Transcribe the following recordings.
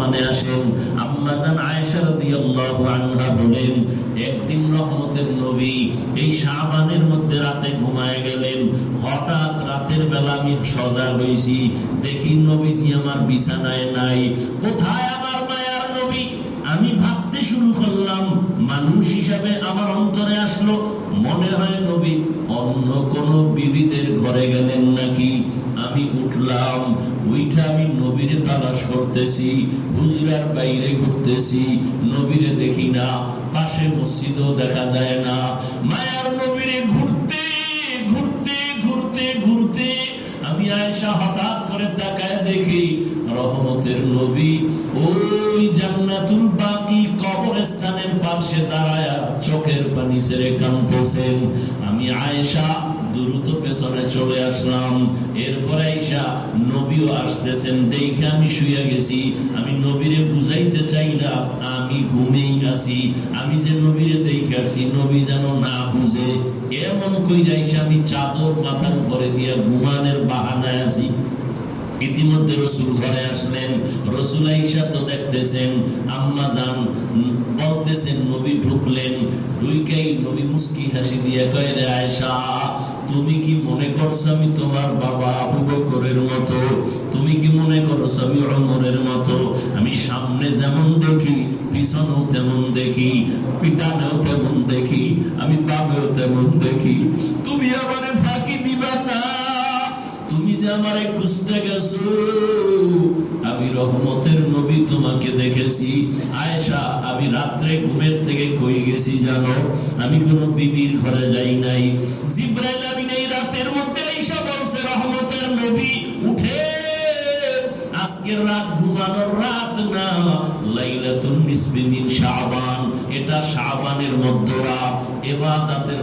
আসমানে আসেন। আম্মাজান আয়েশা রাদিয়াল্লাহু আনহা বলেন, একদিন রহমতের নবী এই শাবানের মধ্যে রাতে ঘুমায় গেলেন। হঠাৎ রাতের বেলা আমি সজাগ হইছি। দেখি নবীজি আমার বিছানায় নাই। কোথায় আমার মায়ার নবী? আমি ভাবতে শুরু করলাম, মানুষ হিসাবে আমার অন্তরে আসলো। মনে হয় নবী অন্য কোন বিবিদের ঘরে গেলেন নাকি? আমি উঠলাম, উইঠা আমি নবীরে তালাশ করতেছি, হুজরার বাইরে ঘুরতেছি। নবীরে দেখি না, পাশে মসজিদও দেখা যায় না। মায়ার নবীরে ঘুরতে ঘুরতে ঘুরতে ঘুরতে আমি আয়সা হঠাৎ করে তাকায় দেখি রহমতের নবী ওই জান্নাতুল বাকি কবরস্থানের পাশে দাঁড়ায়া চোখের পানি ছেড়ে কাঁদতেছেন। আমি দ্রুত পেছনে চলে আসলাম। এরপরে আইসা নবীও আসতেছেন, দেখে আমি শুয়ে গেছি। আমি নবীরে বুঝাইতে চাই না, আমি ঘুমেই আছি। আমি যে নবীরে দেখে আসছি, নবী যেন না বুঝে। এমন কই যাইছে আমি চাদর মাথার উপরে দিয়ে ঘুমানের বাহানায় আছি। ইতিমধ্যে রসুল ঘরে আসলেন। রসুল আইসা তো দেখতেছেন, আম্মা যান বলতেছেন, নবী ঢুকলেন। ঢুইকাই নবী মুস্কি হাসি দিয়ে কয়, রে আয়েশা তুমি কি মনে করছ আমি তোমার বাবা আবু বকরের মতো? তুমি কি মনে করছ আমি ওমরের মতো? আমি সামনে যেমন দেখি, পিছনেও তেমন দেখি, পিটানেও তেমন দেখি, আমি বাবেও তেমন দেখি। তুমি আমার ফাঁকি দিবা না। তুমি যে আমারে খুঁজতে গেছো। আমি রহমতের নবী তোমাকে দেখেছি। আয়েশা, আমি রাত্রে ঘুমের থেকে কই গেছি জানো? আমি কোনো বিবির ঘরে যাই নাই। জিব্রাইল আমি এই রাতের মধ্যে, আয়েশা বলছে, রহমতের নবী, উঠে। আজকের রাত ঘুমানোর রাত না, লাইলাতুন শাবান। এটা শাবানের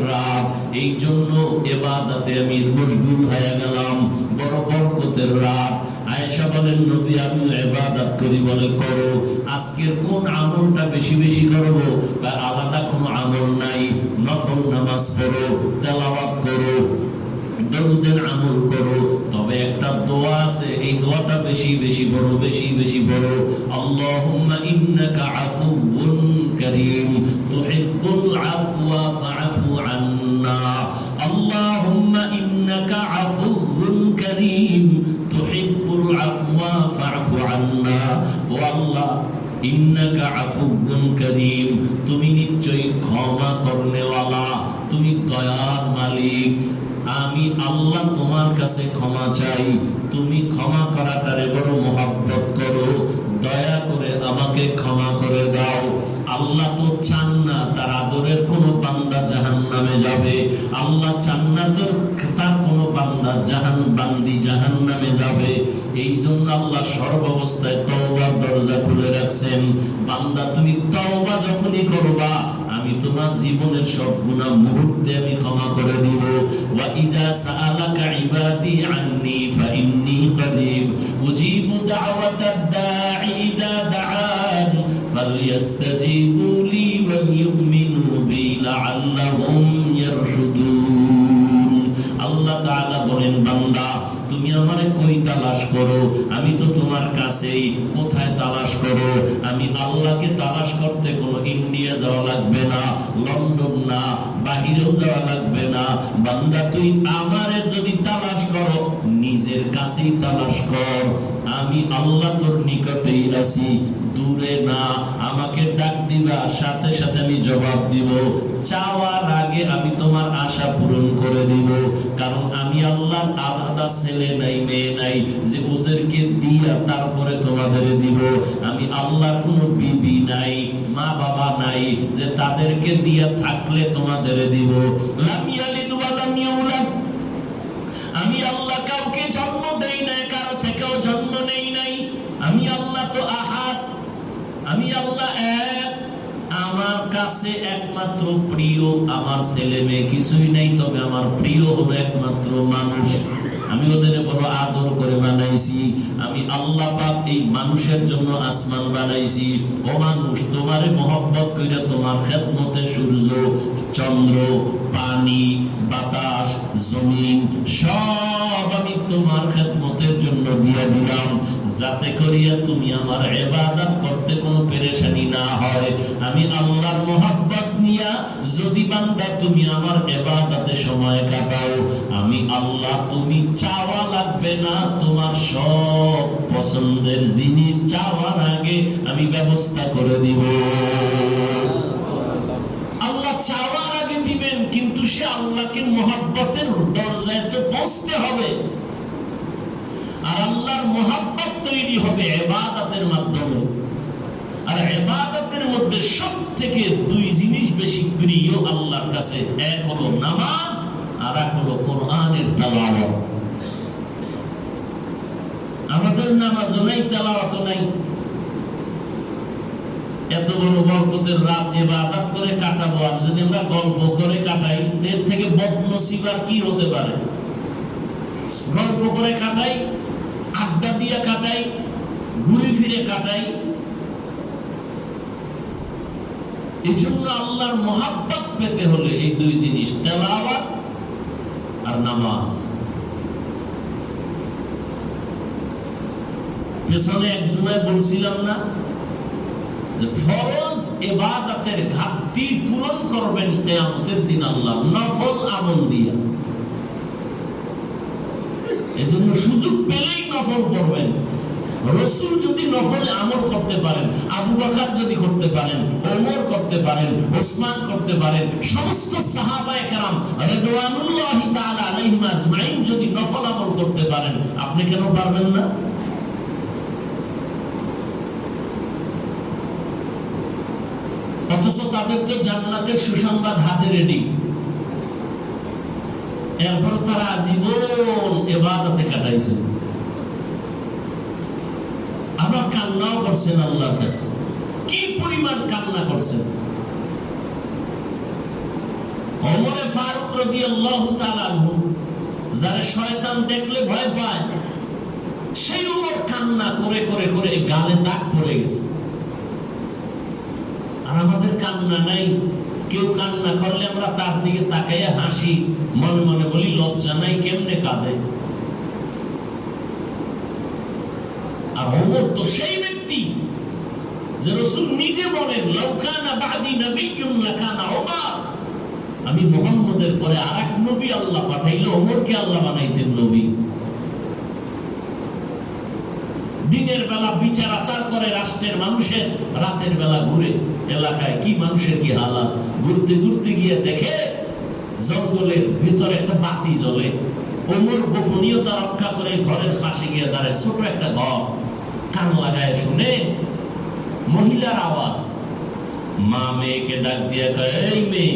রাত এই জন্য ইবাদতে আমি মশগুল হয়ে গেলাম, বড় বরকতের রাত। আয়েশা বলেন, নবী, আমি ইবাদত করি বলে করো। আজকের কোন আমলটা বেশি বেশি করব? বা আলাদা কোনো আমল নাই। নফল নামাজ পড়ো, তেলাওয়াত করো, দরুদের আমল করো। তবে একটা দোয়া আছে, এই দোয়াটা বেশি বেশি বড় বেশি বেশি বড় আল্লাহুম্মা ইন্নাকা আফুউন কারীম, তুহিব্বুল আফওয়া ফাআফু আন্না। আল্লাহুম্মা ইন্নাকা আফুউন কারীম তুমি ক্ষমা তুমি দয়ার মালিক। আমি আল্লাহ তোমার কাছে ক্ষমা চাই, তুমি ক্ষমা করাটারে বড় মহাব্বত করো, দয়া করে আমাকে ক্ষমা করে দাও। আল্লাহ তো চান না তার আদরের কোন বান্দা জাহান নামে যাবে, আল্লাহ চান না তোর তার কোন বান্দা জাহান বান্দি জাহান এই জন্য আল্লাহ সর্বাবস্থায় তওবার দরজা খুলে রাখছেন, বান্দা তুমি তওবা যখনই করবা, আমি তোমার জীবনের সব গুনাহ মুহূর্তে আমি ক্ষমা করে দিব। ওয়া ইজা সাআলাকা ইবাদি আন্নি ফাইন্নী করিব। উজিবু দাওয়াতাদ দাঈ ইযা দাআন ফালইস্তাজিবু লি ওয়া ইউমিনু বি লাআল্লাহুম ইয়ারশুদুন। আল্লাহ তাআলা বলেন, বান্দা আমারে কই তালাশ করো? আমি তো তোমার কাছেই কোথায় তালাশ করো? আমি আল্লাহকে তালাশ করতে কোনো ইন্ডিয়া যাওয়া লাগবে না, লন্ডন না, বাহিরেও যাওয়া লাগবে না। বান্দা, তুই আমারে যদি তালাশ করো, নিজের কাছেই তালাশ কর। আমি আল্লাহ তোর নিকটেই আছি, দূরে না। আমাকে ডাক দিবা, সাথে সাথে আমি জবাব দিব। চাওয়ার আগে আমি তোমার আশা পূরণ করে দিব। কারণ আমি আল্লাহর আলাদা ছেলে নাই, মেয়ে নাই, যে ওদেরকে দিয়া তারপরে তোমাদের দিব। আমি আল্লাহর কোনো বিবি নাই, মা বাবা নাই, যে তাদেরকে দিয়া থাকলে তোমাদের দিব। আমি আল্লাহ কাউকে জন্ম দেই নাই, কারও থেকেও জন্ম নেই নাই। আমি আল্লাহ তো আহাদ। আমি আল্লাহ এক। আমার কাছে একমাত্র প্রিয় আমার ছেলে মেয়ে কিছুই নেই, তবে আমার প্রিয় হলো একমাত্র মানুষ। আমি ওদের বড় আদর করে বানাইছি। আমি আল্লাহ পাক এই মানুষের জন্য আসমান বানাইছি। ও মানুষ, তোমারে মহব্বত কইরা তোমার খেদমতে সূর্য, চন্দ্র, পানি, বাতাস, জমিন, সব আমি তোমার খেদমতের জন্য দিয়ে দিলাম। যাতে করিয়া তুমি আমার এবাদত করতে কোনো পেরেশানি না হয়। আমি আল্লাহর মোহাব্বত নিয়া যদি বান্দা তুমি আমার এবাদাতে সময় কাটাও, আমি আল্লাহ তুমি চাওয়া লাগবে না, তোমার সব পছন্দের জিনিস চাওয়ার আগে আমি ব্যবস্থা করে দিব। আল্লাহ চাওয়ার আগে দিবেন, কিন্তু সে আল্লাহকে মোহাব্বতের দরজায় তো পৌঁছতে হবে। আর আল্লাহর মোহাব্বত তৈরি হবে এবাদতের মাধ্যমে। আর এবাদতের মধ্যে সব থেকে দুই জিনিস বেশি প্রিয় আল্লাহর কাছে, এক হলো নামাজ আর এক হলো কোরআনের তেলাওয়াত। আমাদের নামাজও নাই, তেলাওয়াতও নাই। এত বড় বরকতের রাত এবাদত করে কাটাবো, আর যদি আমরা গল্প করে কাটাই এর থেকে বদনসিব আর কি হতে পারে? গল্প করে কাটাই আড্ডা দিয়ে কাটাই, ঘুরে ফিরে কাটাই। এই জন্য আল্লাহর মহাব্বত পেতে হলে এই দুই জিনিস, তেলাওয়াত আর নামাজ। পেছনে একজনে বলছিলাম না ফরজ এবাদতের ঘাটতি পূরণ করবেন কেয়ামতের দিন আল্লাহ, নফল আমল দিয়া। এজন্য সুযোগ পেলেই নফল করবেন। রসুল যদি নফল আমল করতে পারেন, আবু বকর যদি করতে পারেন, ওমর করতে পারেন, ওসমান করতে পারেন, সমস্ত সাহাবায়ে কেরাম রিদওয়ানুল্লাহি তাআলা আলাইহিম আজমাইন যদি নফল আমল করতে পারেন, আপনি কেন পারবেন না? অথচ তাদের তো জান্নাতের সুসংবাদ হাতে রেডি এরপর তারা আজীবন এবাদতে কাটাইছে। আবার কান্নাও করছেন আল্লাহর কাছে। কি পরিমাণ কান্না করছেন? অমরে ফারুক তাআলা আনহু, যারা শয়তান দেখলে ভয় পায়, সেই ওমর কান্না করে করে করে গালে দাগ পড়ে গেছে। আর আমাদের কান্না নাই। কেউ কান্না করলে আমরা তার দিকে তাকাইয়া হাসি, মনে মনে বলি, লজ্জা নাই, কেমনে কাঁদে? আর ওমর তো সেই ব্যক্তি যে রসুল নিজে বলেন লৌকানা বাদি নবিয়্যুন লাকানা ওমর। আমি মোহাম্মদের পরে আরেক নবী আল্লাহ পাঠাইলে, ওমরকে আল্লাহ বানাইতেন নবী। দিনের বেলা বিচার আচার করে রাষ্ট্রের মানুষের, রাতের বেলা ঘুরে এলাকায় কি মানুষের কি হালাত? ঘুরতে ঘুরতে গিয়ে দেখে জঙ্গলের ভিতরে একটা বাতি জ্বলে। ওমর গোপনীয়তা রক্ষা করে ঘরের পাশে গিয়ে দাঁড়ায়। ছোট একটা ঘর। কান লাগায় শুনে মহিলার আওয়াজ। মা মেয়েকে ডাক দিয়ে কয়, এই মেয়ে,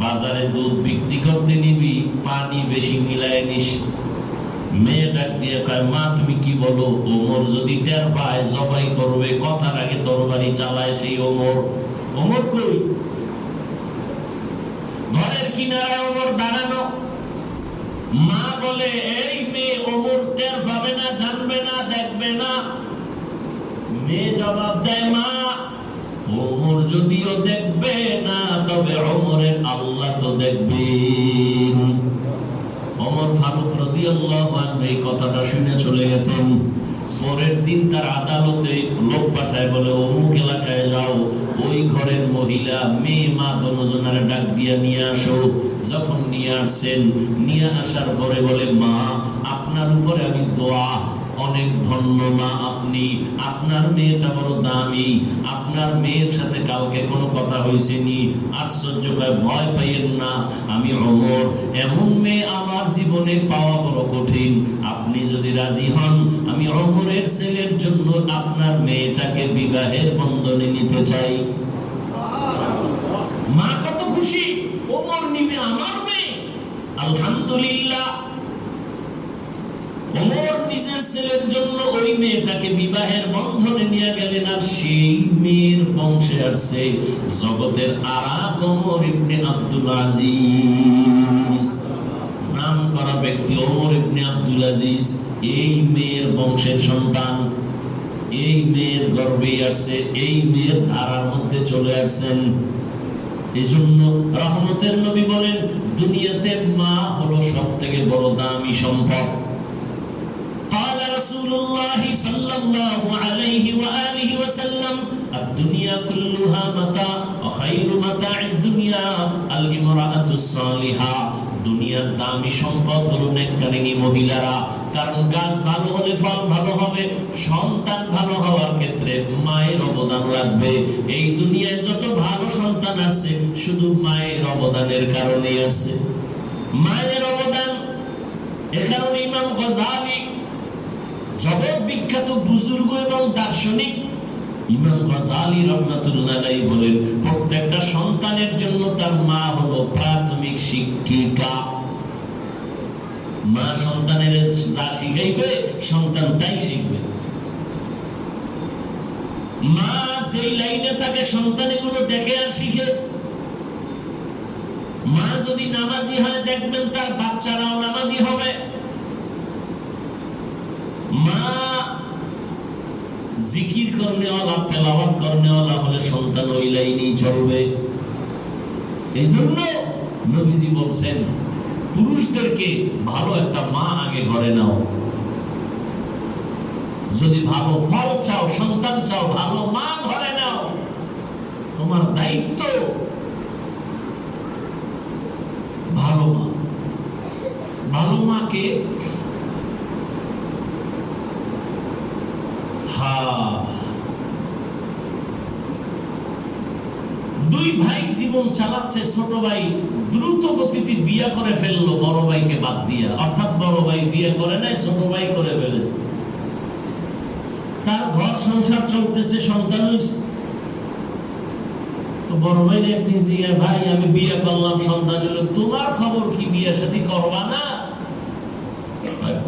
বাজারে দুধ বিক্রি করতে নিবি, পানি বেশি মিলায় নিস। মেয়ে কয়, মা, তুমি কি বলো? ওমর যদি টের পায়, জবাই করবে, কথার আগে তরবারি চালায় সেই ওমর। ওমর কই? ঘরের কিনারায় ওমর দাঁড়ানো। মা বলে, এই মেয়ে ওমর টের পাবে না, জানবে না, দেখবে না। মেয়ে জবাব দেয়, মা, ওমর যদিও দেখবে না, তবে ওমরের আল্লাহ তো দেখবেন ওমর ফারুক রাদিয়াল্লাহু আনহু এই কথাটা শুনে চলে গেছেন। পরের দিন তার আদালতে লোক পাঠায়, বলে, অমুক এলাকায় যাও, ওই ঘরের মহিলা, মেয়ে, মা দনজনের ডাক দিয়া নিয়ে আসো। যখন নিয়ে আসছেন, নিয়ে আসার পরে বলে, মা, আপনার উপরে আমি দোয়া অনেক ধন্য মা আপনি। আপনার মেয়েটা বড় দামি। আপনার মেয়ের সাথে কালকে কোনো কথা হয়েছে নি আশ্চর্য ভয় পাইয়েন না। আমি অমর। এমন মেয়ে আমার জীবনে পাওয়া বড় কঠিন। আপনি যদি রাজি হন, আমি অমরের ছেলের জন্য আপনার মেয়েটাকে বিবাহের বন্ধনে নিতে চাই। মা কত খুশি। ওমর নিবে আমার মেয়ে। আলহামদুলিল্লাহ। ওমর নিজের ছেলের জন্য ওই মেয়েটাকে বিবাহের বন্ধনে নিয়ে গেলেন আর সেই মেয়ের বংশে আসছে জগতের আরাক ওমর ইবনে আব্দুল আজিজ। নাম করা ব্যক্তি ওমর ইবনে আব্দুল আজিজ। এই মেয়ের বংশের সন্তান, এই মেয়ের গর্বে আসছে, এই মেয়ের ধারার মধ্যে চলে আসছেন। এজন্য রহমতের নবী বলেন, দুনিয়াতে মা হলো সব থেকে বড় দামি সম্পদ। رسول الله صلى الله عليه وآله وسلم الدنيا كلها কুল্লুহা وخير ওয়া الدنيا মাতা'id الصالحة দুনিয়ার দামি সম্পদ হলো নেককারিনী মহিলারা। কারণ গাছ ভালো হলে ফল ভালো হবে, সন্তান ভালো হওয়ার ক্ষেত্রে মায়ের অবদান লাগবে। এই দুনিয়ায় যত ভালো সন্তান আছে, শুধু মায়ের অবদানের কারণে আছে। মায়ের অবদান, এ কারণে ইমাম গজালি জগৎ বিখ্যাত বুজুর্গ এবং দার্শনিক ইমাম গজালি রহমাতুল্লাহ বলেন, প্রত্যেকটা সন্তানের জন্য তার মা হলো প্রাথমিক শিক্ষিকা। মা সন্তানের যা শিখাইবে, সন্তান তাই শিখবে। মা যেই লাইনে থাকে সন্তান এগুলো দেখে আর শিখে। মা যদি নামাজি হয়, দেখবেন তার বাচ্চারাও নামাজি হবে। জিকির করনেওয়ালা, তেলাওয়াত করনেওয়ালা হলে সন্তান ওই লাইনেই চলবে। এই নবীজি বলছেন, পুরুষদেরকে ভালো একটা মা আগে ঘরে নাও। যদি ভালো ফল চাও, সন্তান চাও, ভালো মা ঘরে নাও। তোমার দায়িত্ব ভালো মা। ভালো মাকে দুই ভাই জীবন চালাচ্ছে, ছোট ভাই দ্রুত গতিতে বিয়ে করে ফেলল, বড় ভাইকে বাদ দিয়া। অর্থাৎ বড় ভাই বিয়ে করে নাই, ছোট ভাই করে ফেলেছে। তার ঘর সংসার চলতেছে, সন্তান বড় ভাই একদিন ভাই, আমি বিয়ে করলাম, সন্তান হলো তোমার খবর কি? বিয়ে সাথে করবা না?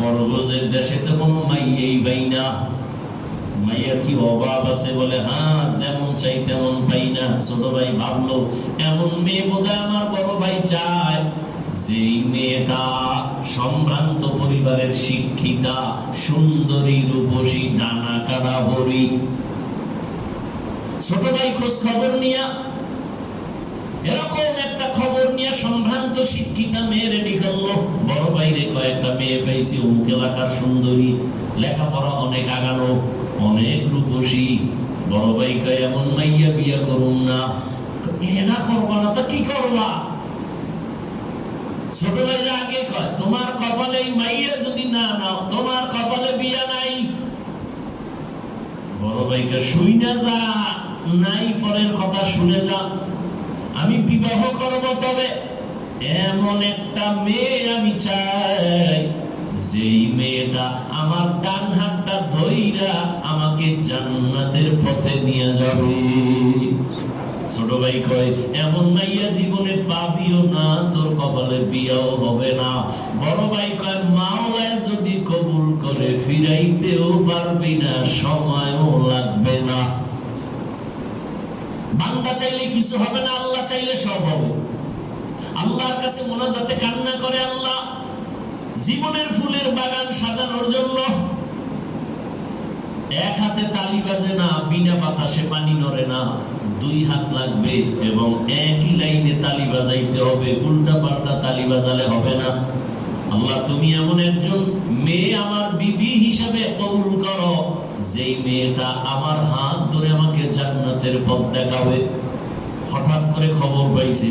করব যে, দেশে তো কোনো মাইয়েই পাই না। কি অভাব আছে বলে হ্যাঁ যেমন চাই তেমন পাই না, ছোট ভাই ভাবলো, এমন মেয়ে বোধহয় আমার বড় ভাই চায়। যেই মেয়েটা সম্ভ্রান্ত পরিবারের শিক্ষিতা, সুন্দরী রূপসী ডানা কাটা হরি ছোট ভাই খোঁজ খবর নিয়া, এরকম একটা খবর নিয়ে সম্ভ্রান্ত শিক্ষিতা মেয়ে রেডি করল। বড় বাইরে কয়েকটা মেয়ে পাইছি, অমুক এলাকার সুন্দরী, লেখাপড়া অনেক আগানো অনেক রূপসী। বড় ভাই কয় এমন মাইয়া বিয়ে করুন না। এনা করবা না তো কি করবা? ছোট ভাইরা আগে কয়, তোমার কপালে মাইয়া যদি না নাও, তোমার কপালে বিয়া নাই। বড় ভাইকে শুই না যা, নাই পরের কথা শুনে যা। আমি বিবাহ করব তবে এমন একটা মেয়ে আমি চাই। যেই মেয়েটা আমার ডান হাতটা ধইরা আমাকে জান্নাতের পথে নিয়ে যাবে। ছোট ভাই কয়, এমন মাইয়া জীবনে পাবিও না, তোর কপালে বিয়াও হবে না। বড় ভাই কয় মাওলায় যদি কবুল করে ফিরাইতেও পারবি না, সময়ও লাগবে না। বান্দা চাইলে কিছু হবে না, আল্লাহ চাইলে সব হবে। আল্লাহর কাছে মোনাজাতে কান্না করে আল্লাহ। জীবনের ফুলের বাগান সাজানোর জন্য এক হাতে তালি বাজে না, বিনা বাতাসে পানি নড়ে না। দুই হাত লাগবে এবং একই লাইনে তালি বাজাইতে হবে উল্টা পাল্টা তালি বাজালে হবে না। আল্লাহ, তুমি এমন একজন মেয়ে আমার বিবি হিসাবে কবুল করো, যেই মেয়েটা আমার হাত ধরে আমাকে জান্নাতের পথ দেখাবে। হঠাৎ করে খবর পাইছে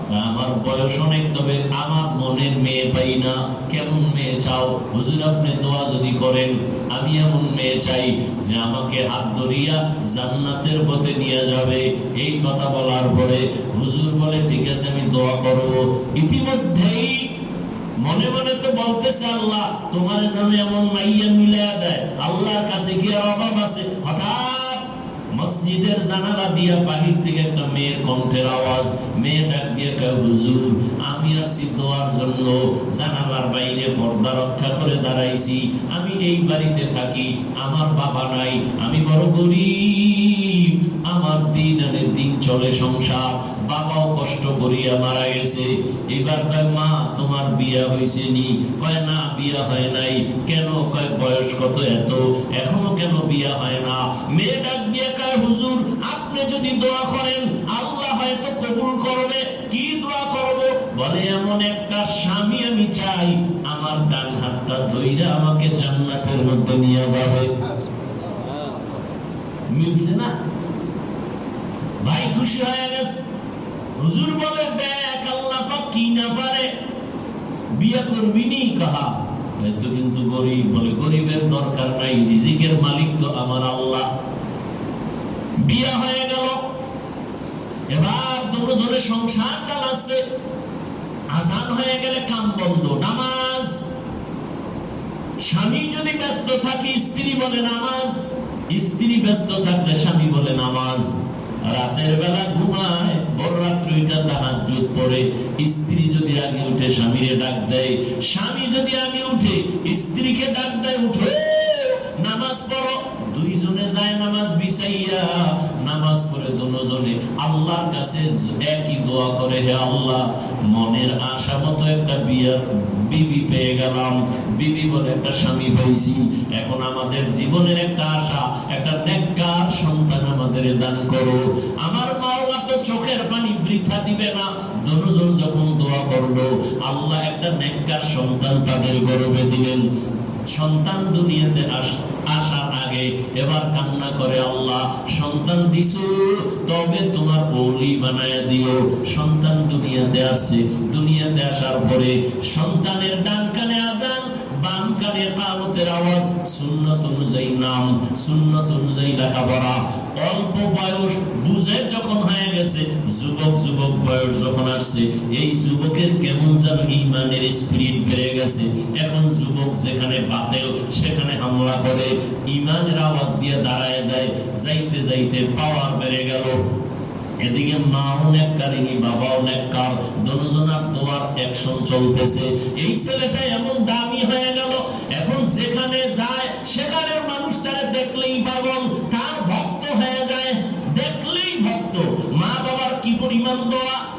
আমার বয়স অনেক, তবে আমার মনের মেয়ে পাই না। কেমন মেয়ে চাও? হুজুর, আপনি দোয়া যদি করেন, আমি এমন মেয়ে চাই যে আমাকে হাত ধরিয়া জান্নাতের পথে নিয়ে যাবে। এই কথা বলার পরে হুজুর বলে, ঠিক আছে, আমি দোয়া করব। ইতিমধ্যেই মনে মনে তো বলতেছে আল্লাহ, তোমার যেন এমন মাইয়া মিলাইয়া দেয়। আল্লাহর কাছে কি অভাব আছে। হঠাৎ মসজিদের জানালা দিয়া বাহির থেকে একটা মেয়ের কণ্ঠের আওয়াজ, মেয়ে ডাক দিয়ে কেউ হুজুর, আমি আসছি দোয়ার জন্য। জানালার বাইরে পর্দা রক্ষা করে দাঁড়াইছি। আমি এই বাড়িতে থাকি, আমার বাবা নাই। আমি বড় গরিব। আমার দিন আনে দিন চলে সংসার। বাবাও কষ্ট করিয়া মারা গেছে। এবার কয়, মা, তোমার বিয়া হয়েছে নি? কয়, না, বিয়া হয় নাই। কেন? কয়, বয়স কত এত? এখনও কেন বিয়া হয় না? মেয়ে ডাক কয়, হুজুর, আপনি যদি দোয়া করেন, আল্লাহ হয়তো কবুল করবে। কি দোয়া করব? বলে, এমন একটা স্বামী আমি চাই, আমার ডান হাতটা ধইরা আমাকে জান্নাতের মধ্যে নিয়ে যাবে। মিলছে না? ভাই খুশি হয়ে গেছে। হুজুর বলে, দেখ আল্লাহ পাক কি না পারে। বিয়ে করবি নি কাহা? হয়তো কিন্তু গরিব বলে, গরিবের দরকার নাই, রিজিকের মালিক তো আমার আল্লাহ। বিয়ে হয়ে গেল। এবার দুজনে সংসার চালাচ্ছে। আজান হয়ে গেলে কাম বন্ধ, নামাজ। স্বামী যদি ব্যস্ত থাকে, স্ত্রী বলে নামাজ। স্ত্রী ব্যস্ত থাকলে স্বামী বলে নামাজ। রাতের বেলা ঘুমায়, ভোর রাত্রিটা তাহাজ্জুদ পড়ে। স্ত্রী যদি আগে উঠে, স্বামীরে ডাক দেয়, স্বামী যদি আগে উঠে, স্ত্রীকে ডাক দেয়, উঠে, নামাজ পড়ো। দুইজনে যায় নামাজ বিছাইয়া, নামাজ পড়ে দুজনে। আল্লাহর কাছে একই দোয়া করে, হে আল্লাহ মনের আশা মতো একটা বিয়ার বিবি পেয়ে গেলাম। বিবি বলে একটা স্বামী পাইছি এখন আমাদের জীবনের একটা আশা, একটা নেককার সন্তান আমাদের দান করো। আমার মাওলা তো চোখের পানি বৃথা দিবে না। দুজন যখন দোয়া করল, আল্লাহ একটা নেককার সন্তান তাদের গর্বে দিলেন। সন্তান দুনিয়াতে আস- আগে এবার কান্না করে আল্লাহ, সন্তান দিছো, তবে তোমার বৌলি বানায়া দিও। সন্তান দুনিয়াতে আসছে, দুনিয়াতে আসার পরে সন্তানের ডান কানে আজান, বাম কানে কামতের আওয়াজ, সুন্নত অনুযায়ী নাম, সুন্নত অনুযায়ী লেখাপড়া। অল্প বয়স বুঝে যখন হয়ে গেছে, যুবক যুবক বয়স যখন আসছে, এই যুবকের কেমন যেন ইমানের স্পিরিট বেড়ে গেছে। এখন যুবক যেখানে বাতেও, সেখানে হামলা করে, ইমানের আওয়াজ দিয়ে দাঁড়ায় যায়, যাইতে যাইতে পাওয়ার বেড়ে গেল। এদিকে মাও নেককারিনী বাবাও নেককার, দুজনার দোয়ার অ্যাকশন চলতেছে। এই ছেলেটা এমন দামি হয়ে গেল, এখন যেখানে যায় সেখানের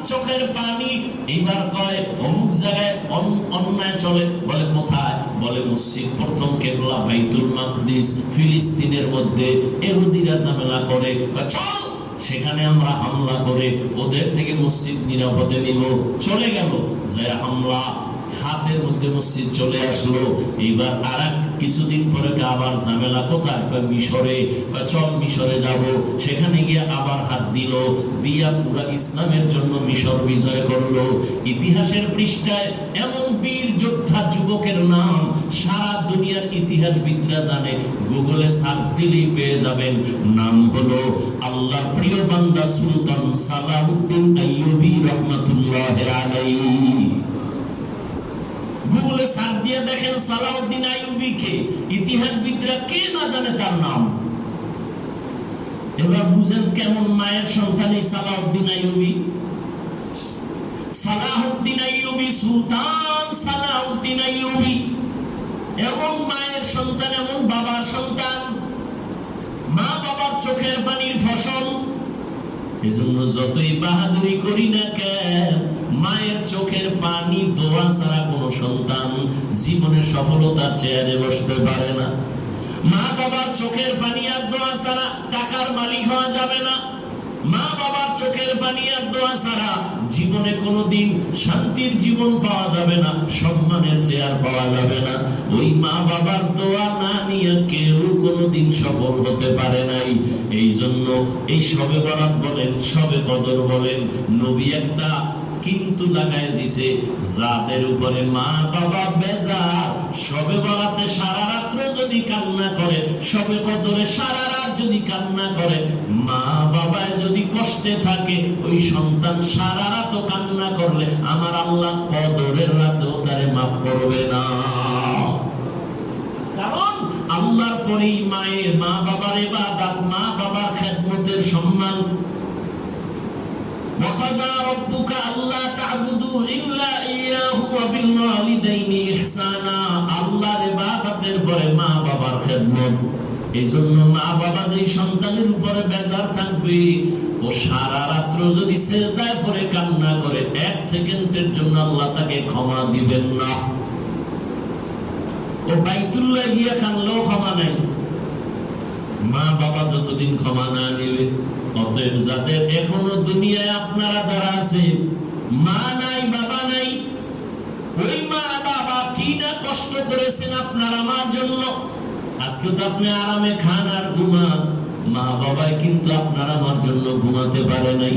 চোখের পানি এবার কয় অমুক জায়গায় অন্যায় চলে, বলে কোথায়? বলে প্রথম কেবলা বাইতুল মাকদিস, ফিলিস্তিনের মধ্যে এহুদিরা ঝামেলা করে। চল, সেখানে আমরা হামলা করে ওদের থেকে মসজিদ নিরাপদে নিব। চলে গেল। যে হামলা হাতের মধ্যে মসজিদ চলে আসলো। এইবার আর কিছুদিন পরে আবার ঝামেলা কোথায়? মিশরে। চল মিশরে যাব। সেখানে গিয়ে আবার হাত দিল। দিয়া পুরা ইসলামের জন্য মিশর বিজয় করল। ইতিহাসের পৃষ্ঠায় এমন বীর যোদ্ধা, যুবকের নাম। সারা দুনিয়ার ইতিহাসবিদরা জানে, গুগলে সার্চ দিলেই পেয়ে যাবেন। নাম হলো আল্লাহ প্রিয় বান্দা সুলতান সালাউদ্দিন আইয়ুবী রহমাতুল্লাহ আলাইহি। গুগলে সার্চ দিয়ে দেখেন সালাউদ্দিন আইয়ুবী কে ইতিহাসবিদরা কে না জানে তার নাম? এবার বুঝেন কেমন মায়ের সন্তান এই সালাউদ্দিন আইয়ুবী। সালাহুদ্দিন আইয়ুবী, সুলতান সালাহুদ্দিন আইয়ুবী। এমন মায়ের সন্তান, এমন বাবার সন্তান। মা বাবার চোখের পানির ফসল। এজন্য যতই বাহাদুরি করি না কেন মায়ের চোখের পানি দোয়া ছাড়া কোনো সন্তান জীবনে সফলতার চেয়ারে বসতে পারে না। মা বাবার চোখের পানি আর দোয়া ছাড়া টাকার মালিক হওয়া যাবে না। মা বাবার চোখের পানি আর দোয়া ছাড়া জীবনে কোনোদিন শান্তির জীবন পাওয়া যাবে না, সম্মানের চেয়ার পাওয়া যাবে না। ওই মা বাবার দোয়া না নিয়ে কেউ কোনোদিন সফল হতে পারে নাই। এই জন্য এই সবে বরাত বলেন সবে কদর বলেন, নবী একটা কিন্তু লাগাই দিছে, যাদের উপরে মা বাবা বেজার, সবে বলাতে সারা রাত্র যদি কান্না করে, সবে কদরে সারা রাত যদি কান্না করে, মা বাবায় যদি কষ্টে থাকে, ওই সন্তান সারা রাত কান্না করলে আমার আল্লাহ কদরের রাতেও তারে মাফ করবে না। আল্লাহর পরেই মায়ের মা বাবার এবাদাত মা বাবার খেদমতের সম্মান। وقضى ربك ألا تعبدوا إلا إياه وبالوالدين إحسانا আল্লাহর ইবাদতের পরে মা বাবার খেদমত এই জন্য মা বাবা যেই সন্তানের উপরে বেজার থাকবে ও সারা রাত্র যদি সেজদায় পরে কান্না করে এক সেকেন্ডের জন্য আল্লাহ তাকে ক্ষমা দিবেন না ও বাইতুল্লাহ গিয়া কানলেও ক্ষমা নেই মা বাবা যতদিন ক্ষমা না নেবে অতএব যাদের এখনও দুনিয়ায় আপনারা যারা আছে মা নাই, বাবা নাই, ওই মা বাবা কি না কষ্ট করেছেন আপনার আমার জন্য? আজকে তো আপনি আরামে খান আর ঘুমান। মা বাবাই কিন্তু আপনার আমার জন্য ঘুমাতে পারে নাই,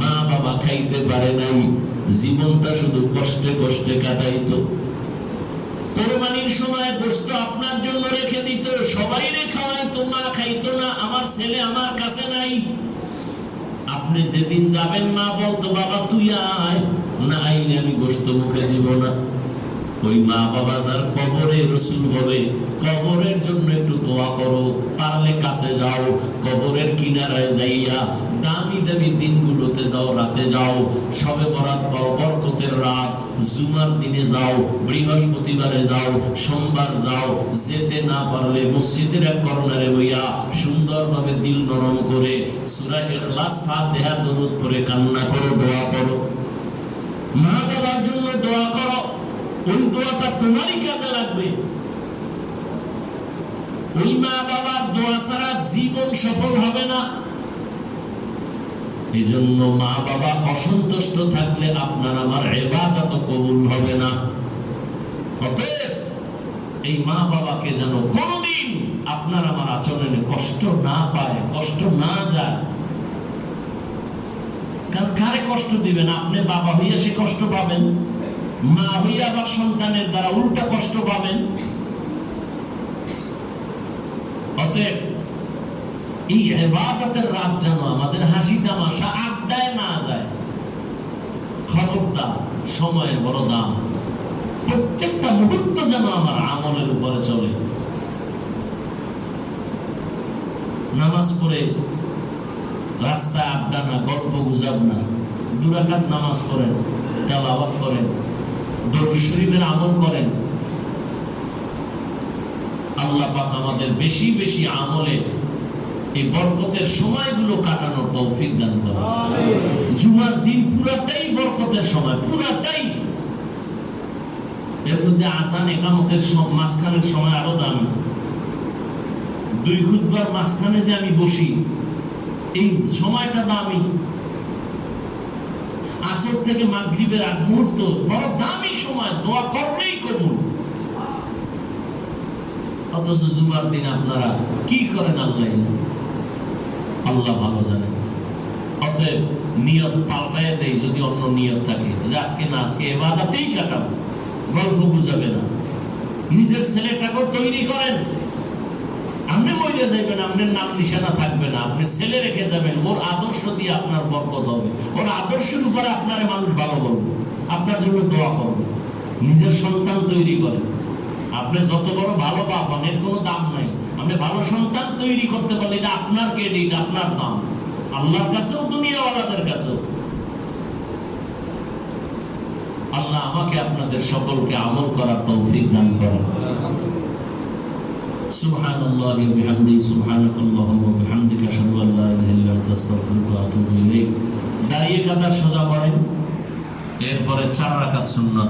মা বাবা খাইতে পারে নাই। জীবনটা শুধু কষ্টে কষ্টে কাটাইতো। কোরবানির সময় গোস্ত আপনার জন্য রেখে দিত, সবাই রে খাওয়াইতো মা খাইতো না, আমার ছেলে আমার কাছে নাই। আপনি যেদিন যাবেন মা বলতো, বাবা, তুই আয়, না আইলে আমি গোস্ত মুখে দিব না। ওই মা বাবা যার কবরে রসুল বলে, কবরের জন্য একটু দোয়া করো, পারলে কাছে যাও, কবরের কিনারায় যাইয়া দামি দামি দিনগুলোতে যাও, রাতে যাও, সবে বরাত পাও, বরকতের রাত, জুমার দিনে যাও, বৃহস্পতিবারে যাও, সোমবার যাও, যেতে না পারলে মসজিদের এক কর্নারে বইয়া সুন্দরভাবে দিল নরম করে, সূরা ইখলাস, ফাতিহা, দরুদ করে কান্না করো, দোয়া করো। মা বাবার জন্য দোয়া করো। ওই দোয়াটা তোমারই কাজে লাগবে। ওই মা বাবার দোয়া ছাড়া জীবন সফল হবে না। এই জন্য মা বাবা অসন্তুষ্ট থাকলে আপনার আমার এবাদত কবুল হবে না। এই মা বাবাকে যেন কোনদিন আপনার আমার আচরণে কষ্ট না পায়, কষ্ট না যায়। কারণ কারে কষ্ট দিবেন? আপনি বাবা হইয়া সে কষ্ট পাবেন। মা হইয়া আবার সন্তানের দ্বারা উল্টা কষ্ট পাবেন। অতএব এই এবাদতের রাত যেন আমাদের হাসি তামাশা আড্ডায় না যায়। সময়ের বড় দাম। প্রত্যেকটা মুহূর্ত যেন আমার আমলের উপরে চলে। নামাজ পড়ে রাস্তায় আড্ডা না, গল্প গুজাব না। দুরাকাত নামাজ পড়েন তেলাওয়াত করেন। দরুদ শরীফের আমল করেন আল্লাহ পাক আমাদের বেশি বেশি আমলে এই বরকতের সময়গুলো কাটানোর তৌফিক দান করে জুমার দিন পুরাটাই বরকতের সময় পুরাটাই। এর মধ্যে আসান একামতের মাঝখানের সময় আরও দামি দুই খুদবার মাঝখানে যে আমি বসি এই সময়টা দামি। আসর থেকে মাগরিবের আগ মুহূর্ত, বড় দামি সময়, দোয়া করলেই কবুল। অথচ জুমার দিন আপনারা কি করেন আল্লাহ? আল্লাহ ভালো জানেন। অতএব নিয়ত দেয় যদি অন্য নিয়ত থাকে। যে আজকে না, আজকে এবাদাতেই কাটাবো। গল্প বুঝাবে না। নিজের ছেলেটাকেও তৈরি করেন। আপনি মরে যাবেন আপনার নাম নিশানা থাকবে না। আপনি ছেলে রেখে যাবেন, ওর আদর্শ দিয়ে আপনার বরকত হবে। ওর আদর্শের উপরে আপনার মানুষ ভালো বলবে। আপনার জন্য দোয়া করবে। নিজের সন্তান তৈরি করেন আপনি যত বড় ভালো বাপ হন এর কোনো দাম নাই। আপনি ভালো সন্তান তৈরি করতে পারলে এটা আপনার ক্রেডিট আপনার দাম। আল্লাহর কাছেও, দুনিয়াওয়ালাদের কাছেও। আল্লাহ আমাকে আপনাদের সকলকে আমল করার তৌফিক দান করেন। سبحان الله وبحمده سبحانك اللهم وبحمدك اشهد ان لا اله الا انت استغفرك واتوب اليك দাঁড়িয়ে কাতার সোজা করেন এরপরে চার রাকাত সুন্নাত